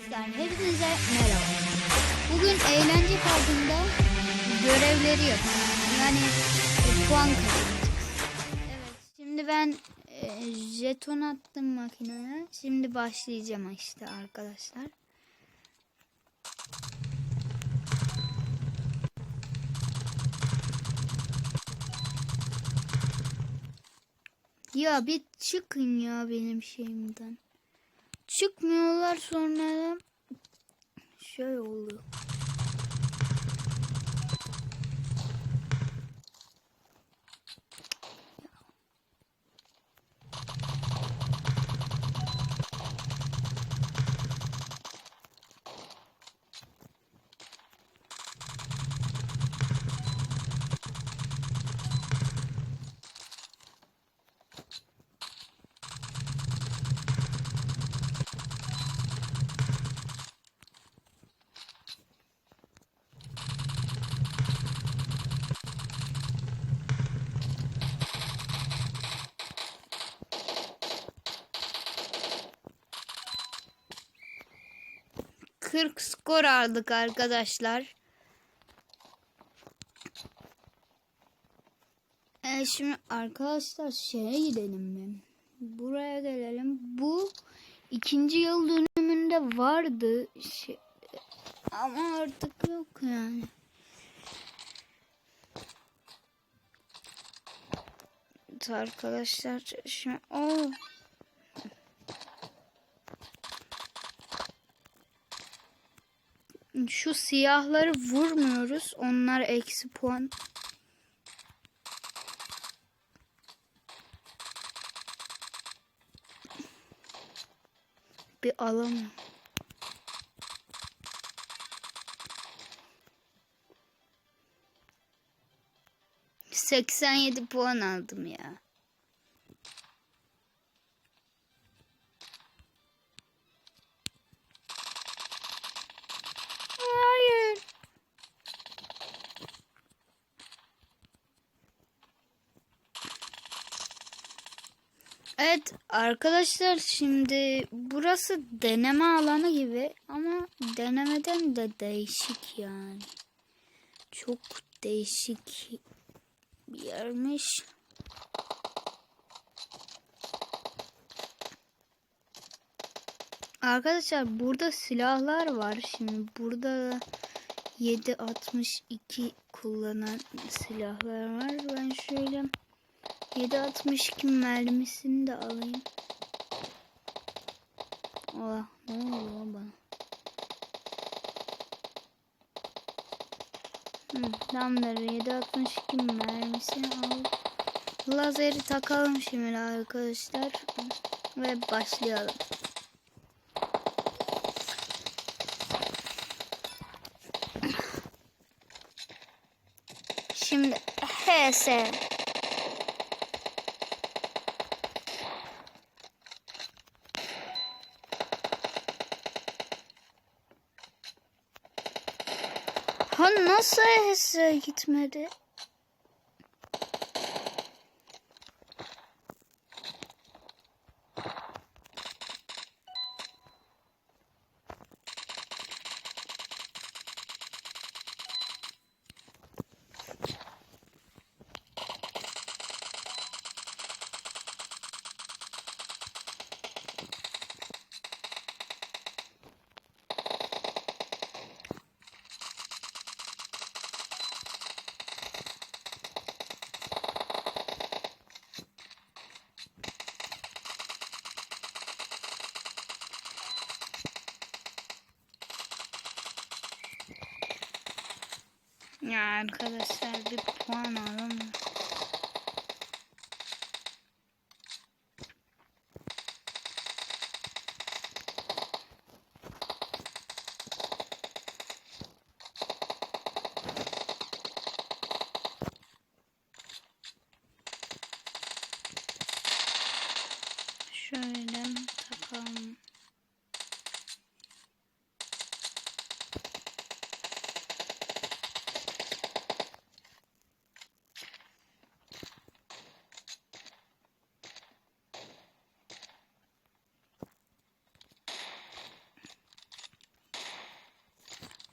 Arkadaşlar hepinize merhaba. Bugün eğlence parkında görevleri yapacağız. Yani e, puan kazanacağız. Evet şimdi ben e, jeton attım makineye. Şimdi başlayacağım işte arkadaşlar. Ya bir çıkın ya benim şeyimden. Çıkmıyorlar sonra şöyle oluyor. Kırk skor aldık arkadaşlar. E şimdi arkadaşlar şeye gidelim mi? Buraya gelelim. Bu ikinci yıl dönümünde vardı. Şey, ama artık yok yani. Arkadaşlar şimdi o şu siyahları vurmuyoruz. Onlar eksi puan. Bir alalım. Seksen yedi puan aldım ya. Evet arkadaşlar şimdi burası deneme alanı gibi ama denemeden de değişik yani. Çok değişik bir yermiş. Arkadaşlar burada silahlar var. Şimdi burada 7.62 kullanan silahlar var. Ben şöyle 7.62 mermisini de alayım. Allah ne oluyor bana? Hı, tamamdır 7.62 mermisini al. Lazeri takalım şimdi arkadaşlar. Ve başlayalım. Şimdi HS. Nasıl HS gitmedi? Ya arkadaşlar bir puan alalım. Şöyle takalım.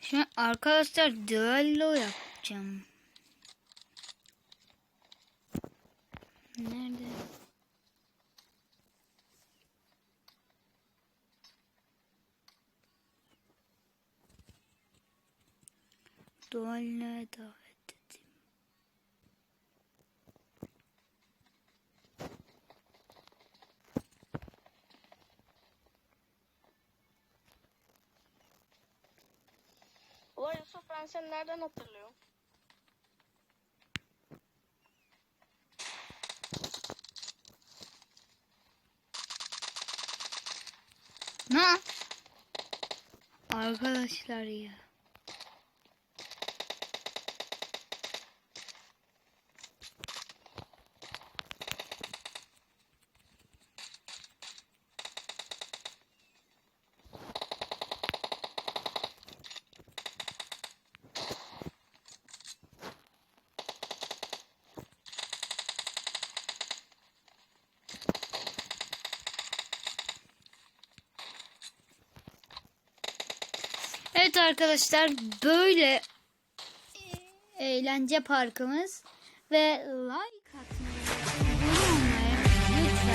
Şu arkadaşlar düello yapacağım. Nerede? Duello'ya davet ben seni nereden hatırlıyorum? Ne? Arkadaşlar ya. Evet arkadaşlar böyle eğlence parkımız ve like